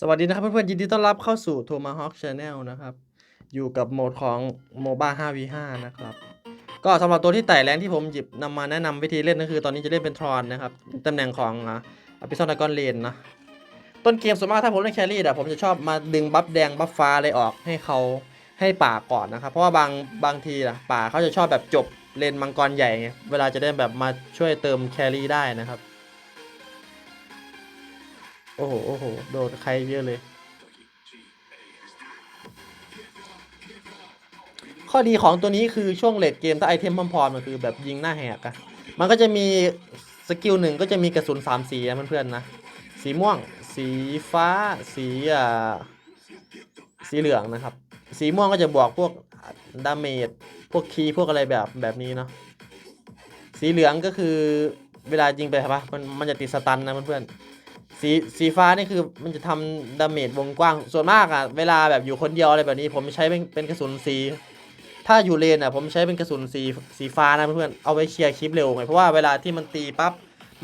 สวัสดีนะครับเพื่อนๆยินดีต้อนรับเข้าสู่ Tomahawk Channel นะครับ อยู่กับโหมดของ MOBA 5v5 นะครับ ก็สำหรับตัวที่ไต่แรงที่ผมหยิบนำมาแนะนำวิธีเล่นก็คือ ตอนนี้จะเล่นเป็นทรอนนะครับตำแหน่งของอพิซอนดากอนเลนนะ ต้นเกมส่วนมากถ้าผมเล่นแครี่อะผมจะชอบมาดึงบัฟแดงบัฟฟ้าอะไรออกให้เขาให้ป่าก่อนนะครับ เพราะว่าบางบางทีอะป่าเขาจะชอบแบบจบเลนมังกรใหญ่ไงเวลาจะได้แบบมาช่วยเติมแครี่ได้นะครับ โอ้โห โอ้โห โดนใครเยอะเลย ข้อดีของตัวนี้คือช่วงเลดเกมถ้าไอเทมพร้อมๆมันคือแบบยิงหน้าแหกอะมันก็จะมีสกิลหนึ่งก็จะมีกระสุนสามสีนะเพื่อนๆนะ สีม่วง สีฟ้า สีอ่าสีเหลืองนะครับ สีม่วงก็จะบวกพวกดาเมจ พวกคีพวกอะไรแบบแบบนี้เนาะ สีเหลืองก็คือเวลายิงไปใช่ปะมันมันจะติดสตันนะเพื่อนๆ สีสีฟ้านี่คือมันจะทำดาเมจวงกว้างส่วนมากอะเวลาแบบอยู่คนเดียวอะไรแบบนี้ ผมใช้เป็นเป็นกระสุนสีถ้าอยู่เลนอะผมใช้เป็นกระสุนสีสีฟ้านะเพื่อนเอาไว้เคลียร์คลิปเร็วไงเพราะว่าเวลาที่มันตีปั๊บ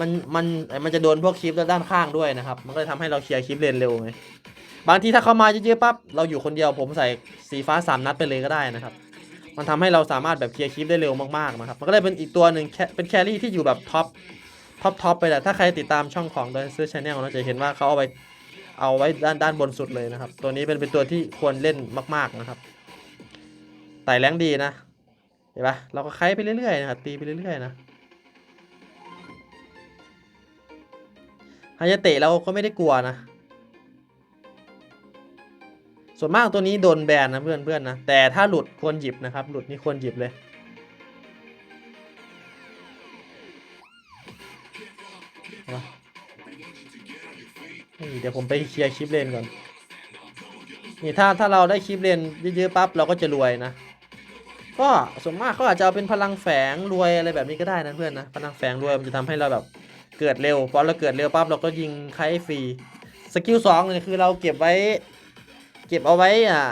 มันมันมันจะโดนพวกคลิปด้านข้างด้วยนะครับ มันก็เลยทำให้เราเคลียร์คลิปเลนเร็วไงบางทีถ้าเขามาเยอะๆปั๊บเราอยู่คนเดียวผมใส่สีฟ้าสามนัดไปเลยก็ได้นะครับ มันทำให้เราสามารถแบบเคลียร์คลิปได้เร็วมากๆนะครับ มันก็เลยเป็นอีกตัวหนึ่งแคเป็นแครี่ที่อยู่แบบท็อป ท็อปท็อปไปแหละถ้าใครติดตามช่องของ d ด n ซื้อชาแนลเราจะเห็นว่าเขาเอาไว้เอาไว้ด้านด้านบนสุดเลยนะครับ ตัวนี้เป็นเป็นตัวที่ควรเล่นมาก ๆนะครับไต่แรงดีนะเห็นปะเราก็ไคไปเรื่อยๆนะครับตีไปเรื่อยๆนะฮายาเตะเราก็ไม่ได้กลัวนะ ส่วนมากตัวนี้โดนแบนนะเพื่อนเพื่อนๆนะแต่ถ้าหลุดควรหยิบนะครับ หลุดนี่ควรหยิบเลย นี่เดี๋ยวผมไปเคลียร์คลิปเลนก่อน นี่ถ้าถ้าเราได้คลิปเลนเยอะๆปั๊บเราก็จะรวยนะ ก็ส่วนมากเขาอาจจะเอาเป็นพลังแฝงรวยอะไรแบบนี้ก็ได้นะเพื่อนนะ พลังแฝงรวยมันจะทำให้เราแบบเกิดเร็ว พอเราเกิดเร็วปั๊บเราก็ยิงไครฟรี สกิลสองเนี่ยคือเราเก็บไว้ เก็บเอาไว้อะ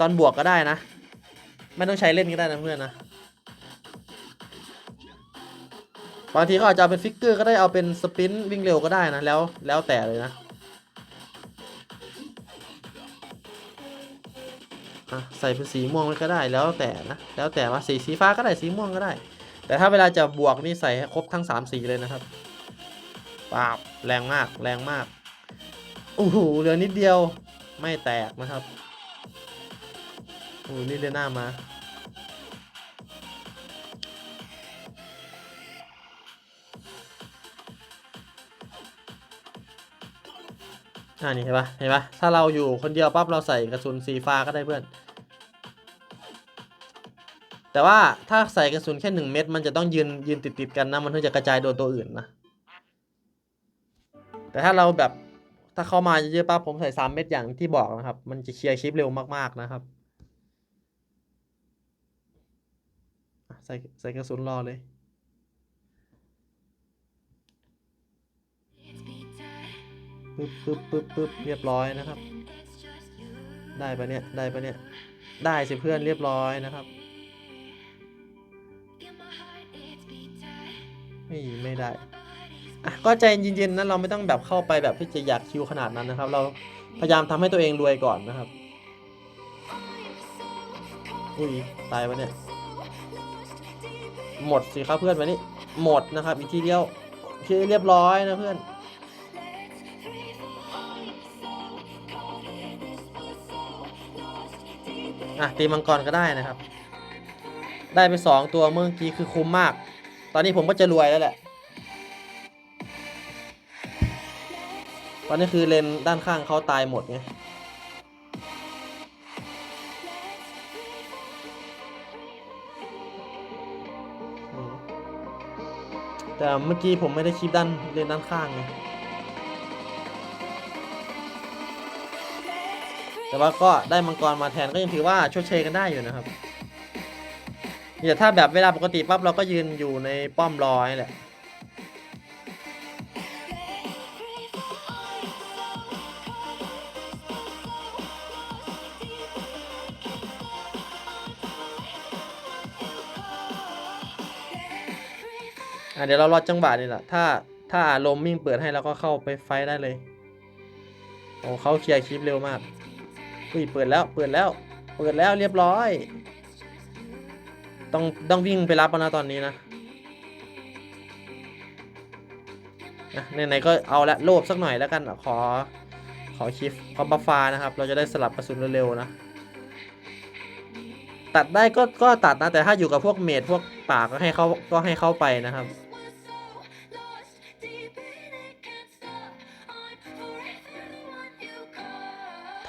ตอนบวกก็ได้นะ ไม่ต้องใช้เล่นก็ได้นะเพื่อนนะ บางทีเขาอาจจะเอาเป็นฟิกเกอร์ก็ได้เอาเป็นสปินวิ่งเร็วก็ได้นะ แล้วแล้วแต่เลยนะใส่เป็นสีม่วงก็ได้แล้วแต่นะ แล้วแต่ว่าสีสีฟ้าก็ได้สีม่วงก็ได้ แต่ถ้าเวลาจะบวกนี่ใส่ครบทั้งสามสีเลยนะครับว้าวแรงมากแรงมากโอ้โหเหลือนิดเดียวไม่แตกนะครับโอ้โหนี่เลียหน้ามา อ่านี่เห็นปะเห็นปะถ้าเราอยู่คนเดียวปั๊บเราใส่กระสุนสีฟ้าก็ได้เพื่อน แต่ว่าถ้าใส่กระสุนแค่หนึ่งเม็ดมันจะต้องยืนยืนติดติดกันนะมันถึงจะกระจายโดนตัวอื่นนะ แต่ถ้าเราแบบถ้าเข้ามาเยอะๆปั๊บผมใส่สามเม็ดอย่างที่บอกนะครับ มันจะเคลียร์คลิปเร็วมากๆนะครับใส่ใส่กระสุนรอเลย ปึ๊บปึ๊บปึ๊บปึ๊บเรียบร้อยนะครับ ได้ปะเนี่ย ได้ปะเนี่ย ได้สิเพื่อนเรียบร้อยนะครับไม่ไม่ได้อะก็ใจเย็นๆนะเราไม่ต้องแบบเข้าไปแบบที่จะอยากคิวขนาดนั้นนะครับ เราพยายามทำให้ตัวเองรวยก่อนนะครับ อุ้ยตายปะเนี่ย หมดสิครับเพื่อนวันนี้ หมดนะครับอีกทีเดียวโอเคเรียบร้อยนะเพื่อน อะตีมังกรก็ได้นะครับ ได้ไปสองตัวเมื่อกี้คือคุ้มมาก ตอนนี้ผมก็จะรวยแล้วแหละ ตอนนี้คือเลนด้านข้างเขาตายหมดไงแต่เมื่อกี้ผมไม่ได้คลิปด้านเลนด้านข้างไง แต่ว่าก็ได้มังกรมาแทนก็ยังถือว่าชดเชยกันได้อยู่นะครับเดี๋ยวถ้าแบบเวลาปกติปั๊บเราก็ยืนอยู่ในป้อมรอนี่แหละเดี๋ยวเรารอจังหวะนี่แหละ ถ้าถ้าลมมิ่งเปิดให้เราก็เข้าไปไฟได้เลยโอ้เขาเคลียร์คลิปเร็วมาก อุ้ยเปิดแล้วเปิดแล้ว เปิดแล้วเรียบร้อย ต้องต้องวิ่งไปรับแล้วนะตอนนี้นะนะไหนๆก็เอาละโลภสักหน่อยแล้วกันขอขอชิฟขอบัฟฟ้านะครับ เราจะได้สลับกระสุนเร็วๆนะ ตัดได้ก็ก็ตัดนะแต่ถ้าอยู่กับพวกเมดพวกป่ากก็ให้เขาก็ให้เข้าไปนะครับ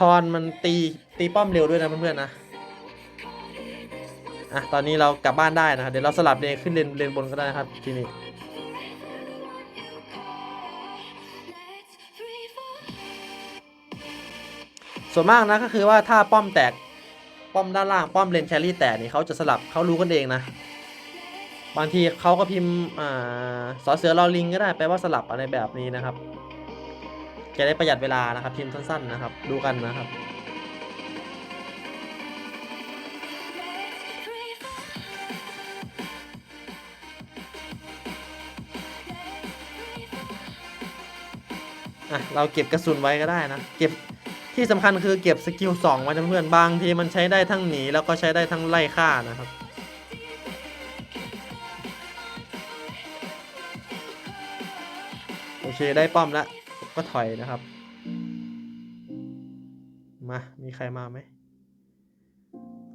ทอนมันตีตีป้อมเร็วด้วยนะเพื่อนๆนะอะตอนนี้เรากลับบ้านได้นะครับเดี๋ยวเราสลับเลนขึ้นเลนเลนบนก็ได้นะครับทีนี้ส่วนมากนะก็คือว่าถ้าป้อมแตกป้อมด้านล่างป้อมเลนแครี่แตกนี่เขาจะสลับเขารู้กันเองนะ บางทีเขาก็พิมพ์อ่าสอเสือรอลิงก็ได้แปลว่าสลับอะไรแบบนี้นะครับ จะได้ประหยัดเวลานะครับพิมพ์สั้นๆนะครับ ดูกันนะครับอะเราเก็บกระสุนไว้ก็ได้นะ เก็บที่สำคัญคือเก็บสกิลสองไว้นะเพื่อนบางทีมันใช้ได้ทั้งหนีแล้วก็ใช้ได้ทั้งไล่ฆ่านะครับโอเคได้ป้อมแล้ว ก็ถอยนะครับ มา มีใครมาไหม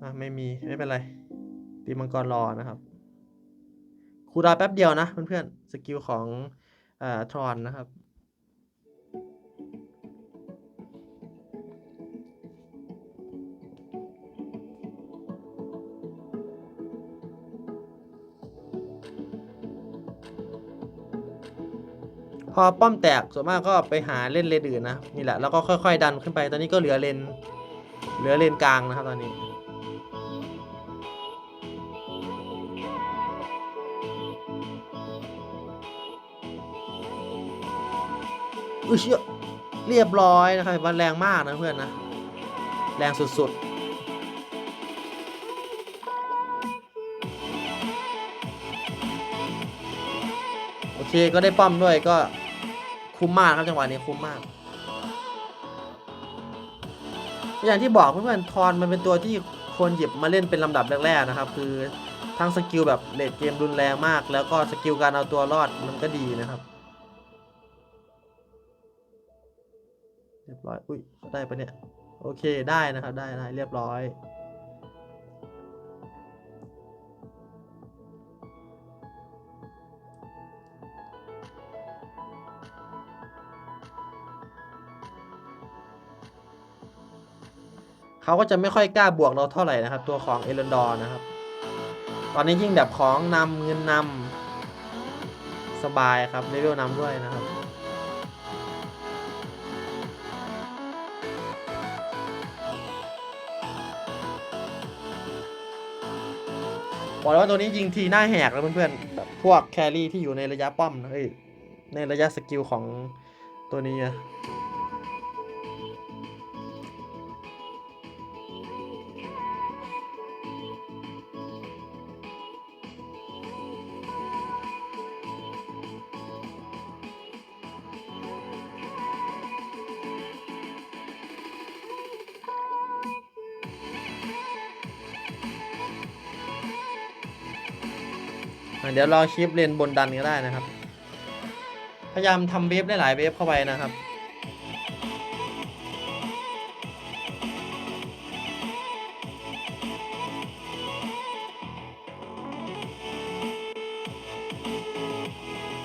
อะไม่มี ไม่เป็นไร ตีมังกรรอนะครับคูดาแป๊บเดียวนะเพื่อนๆ สกิลของอ่าทรอนนะครับ พอป้อมแตกส่วนมากก็ไปหาเล่นเลนอื่นนะนี่แหละแล้วก็ค่อย ๆ ดันขึ้นไป ตอนนี้ก็เหลือเลนเหลือเลนกลางนะครับตอนนี้อุ้ยเรียบร้อยนะครับมันแรงมากนะเพื่อนนะแรงสุดๆโอเคก็ได้ป้อมด้วยก็ คุ้มมากครับจังหวะนี้คุ้มมาก อย่างที่บอกเพื่อนๆทอนมันเป็นตัวที่ควรหยิบมาเล่นเป็นลำดับแรกๆนะครับ คือทั้งสกิลแบบเลดเกมรุนแรงมาก แล้วก็สกิลการเอาตัวรอดมันก็ดีนะครับเรียบร้อย อุ้ยได้ปะเนี่ย โอเค ได้นะครับ ได้ได้เรียบร้อย เขาก็จะไม่ค่อยกล้าบวกเราเท่าไหร่นะครับ ตัวของเอเลนดอร์นะครับ ตอนนี้ยิ่งแบบของนำเงินนำสบายครับเลเวลนำด้วยนะครับบอกเลยว่าตัวนี้ยิงทีหน้าแหกแล้วเพื่อนๆแบบพวกแครี่ที่อยู่ในระยะป้อมนะในระยะสกิลของตัวนี้อะ เดี๋ยวรอชิปเลนบนดันก็ได้นะครับ พยายามทำเวฟได้หลายเวฟเข้าไปนะครับ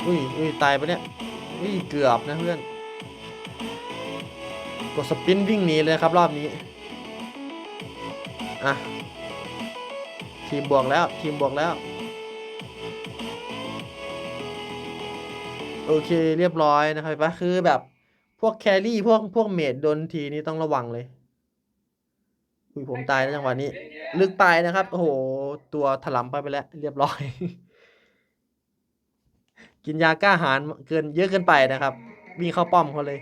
อุ้ยอุ้ยตายปะเนี่ยอุ้ยเกือบนะเพื่อน กดสปินวิ่งหนีเลยครับรอบนี้ อะ ทีมบวกแล้ว ทีมบวกแล้ว โอเคเรียบร้อยนะครับปะคือแบบพวกแครี่พวกพวกเมดโดนทีนี้ต้องระวังเลยอุ้ยผมตายในจังหวะนี้ ลึกไปนะครับ โอ้โห ตัวถลำไปไปแล้ว เรียบร้อย กินยากล้าหารเกินเยอะเกินไปนะครับ วิ่งเข้าป้อมเขาเลย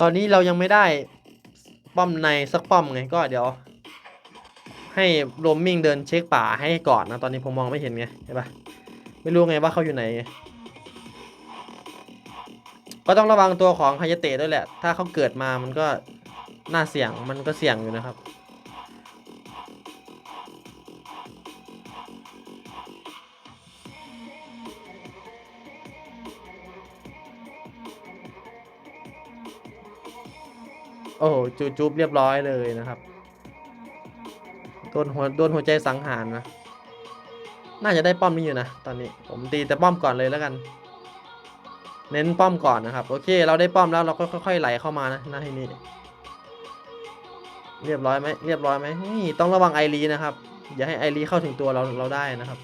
ตอนนี้เรายังไม่ได้ป้อมในสักป้อมไงก็เดี๋ยว ให้โรมมิงเดินเช็คป่าให้ก่อนนะ ตอนนี้ผมมองไม่เห็นไงใช่ปะไม่รู้ไงว่าเขาอยู่ไหนไงก็ต้องระวังตัวของฮายเตะด้วยแหละ ถ้าเขาเกิดมามันก็น่าเสี่ยงมันก็เสี่ยงอยู่นะครับ โอ้โหจูจูบเรียบร้อยเลยนะครับโดนหัวโดนหัวใจสังหารนะ น่าจะได้ป้อมนี้อยู่นะ ตอนนี้ผมตีแต่ป้อมก่อนเลยแล้วกัน เน้นป้อมก่อนนะครับ โอเค เราได้ป้อมแล้วเราก็ค่อยๆไหลเข้ามานะหน้าที่นี้เรียบร้อยไหมเรียบร้อยไหมนี่ต้องระวังไอรีนะครับ อย่าให้ไอรีเข้าถึงตัวเราเราได้นะครับ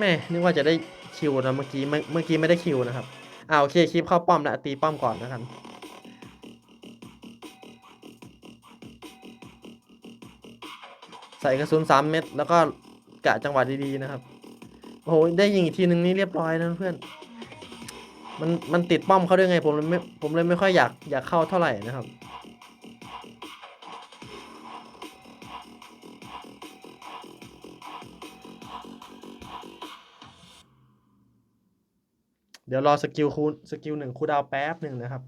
แม่นึกว่าจะได้คิวนะเมื่อกี้เมื่อกี้ไม่ได้คิวนะครับอ่าโอเคคลิปเข้าป้อมล้วตีป้อมก่อนนะครับใส่กระสุนสามเม็ดแล้วก็กะจังหวะดีๆนะครับโอ้โหได้ยิงอีกทีนึงนี่เรียบร้อยนะเพื่อนมันมันติดป้อมเขาด้วยไงผมเลยไม่ผมเลยไม่ค่อยอยากอยากเข้าเท่าไหร่นะครับ เดี๋ยวรอสกิลคูสกิลหนึ่งคูดาวแป๊บหนึ่งนะครับ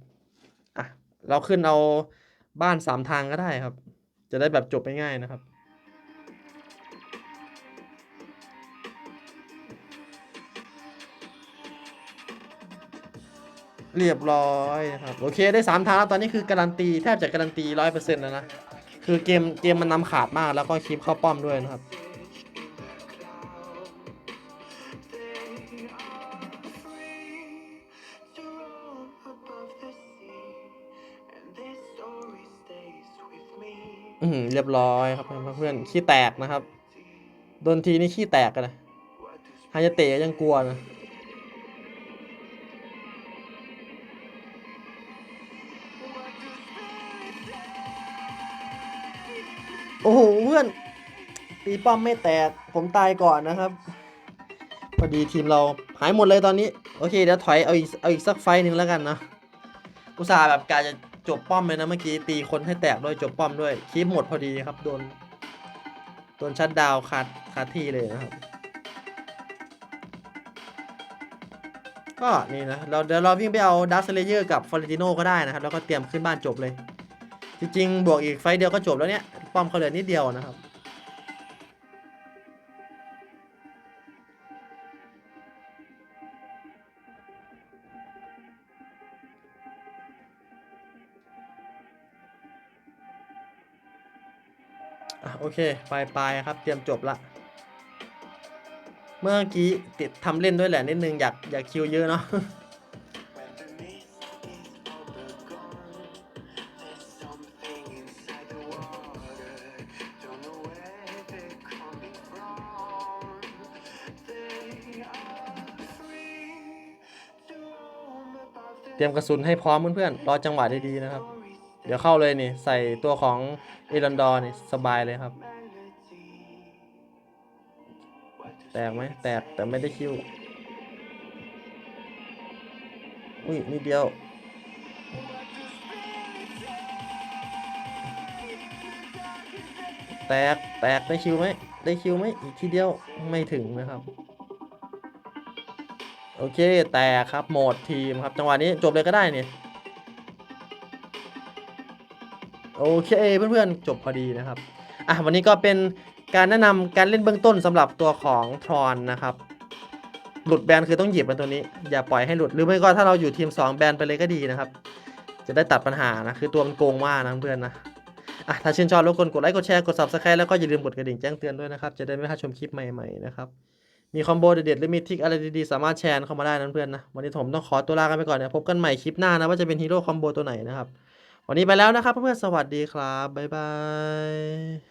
อะ เราขึ้นเอาบ้านสามทางก็ได้ครับ จะได้แบบจบไปง่ายนะครับ เรียบร้อยนะครับ โอเคได้สามทางแล้วตอนนี้คือการันตีแทบจะการันตีร้อยเปอร์เซ็นต์แล้วนะ คือเกมเกมมันนำขาดมากแล้วก็คลิปเข้าป้อมด้วยนะครับ เรียบร้อยครับเพื่อนๆขี้แตกนะครับโดนทีนี่ขี้แตกกันนะฮายาเตะยังกลัวนะโอ้โหเพื่อนตีป้อมไม่แตก ผมตายก่อนนะครับพอดีทีมเราหายหมดเลยตอนนี้ โอเคเดี๋ยวถอยเอาอีกเอาอีกสักไฟหนึ่งแล้วกันนะอุตส่าห์แบบกาจะ จบป้อมเลยนะเมื่อกี้ตีคนให้แตกด้วยจบป้อมด้วยคลิปหมดพอดีครับโดนโดนชัดดาวคาคาที่เลยนะครับ ก็นี่นะเราเดี๋ยวเราวิ่งไปเอาดัสเลเยอร์กับฟอร์ติโนก็ได้นะครับ แล้วก็เตรียมขึ้นบ้านจบเลย จริงๆ บวกอีกไฟเดียวก็จบแล้วเนี่ย ป้อมเขาเหลือนิดเดียวนะครับ โอเคปลายปลายครับ เตรียมจบละ เมื่อกี้ติดทำเล่นด้วยแหละนิดนึง อยากอยากคิวเยอะเนาะเตรียมกระสุนให้พร้อมเพื่อนๆ รอจังหวะดีๆนะครับ เดี๋ยวเข้าเลยนี่ ใส่ตัวของ เอรันดอร์นี่สบายเลยครับ แตกไหมแตกแต่ไม่ได้คิวอุ้ยนิดเดียวแตก แตก ได้คิวไหม ได้คิวไหม อีกทีเดียว ไม่ถึงนะครับ โอเค แตกครับโหมดทีมครับ จังหวะนี้จบเลยก็ได้เนี่ย โอเคเพื่อนๆ จบพอดีนะครับ อะวันนี้ก็เป็นการแนะนำการเล่นเบื้องต้นสำหรับตัวของทรอนนะครับ หลุดแบนคือต้องหยิบมันตัวนี้ อย่าปล่อยให้หลุดหรือไม่ก็ถ้าเราอยู่ทีม 2 แบนไปเลยก็ดีนะครับ จะได้ตัดปัญหานะคือตัวมันโกงมากนะเพื่อนนะอะถ้าชื่นชอบรบกวนกดไลค์กดแชร์กด subscribe แล้วก็อย่าลืมกดกระดิ่งแจ้งเตือนด้วยนะครับ จะได้ไม่พลาดชมคลิปใหม่ๆนะครับมีคอมโบเด็ดๆหรือมีทริคอะไรดีๆสามารถแชร์เข้ามาได้นะเพื่อนนะวันนี้ผมต้องขอตัวลากันไปก่อนนะพบกันใหม่คลิปหน้านะว่าจะเป็นฮีโร่คอมโบตัวไหนนะครับ วันนี้ไปแล้วนะครับเพื่อนๆสวัสดีครับ บ๊ายบาย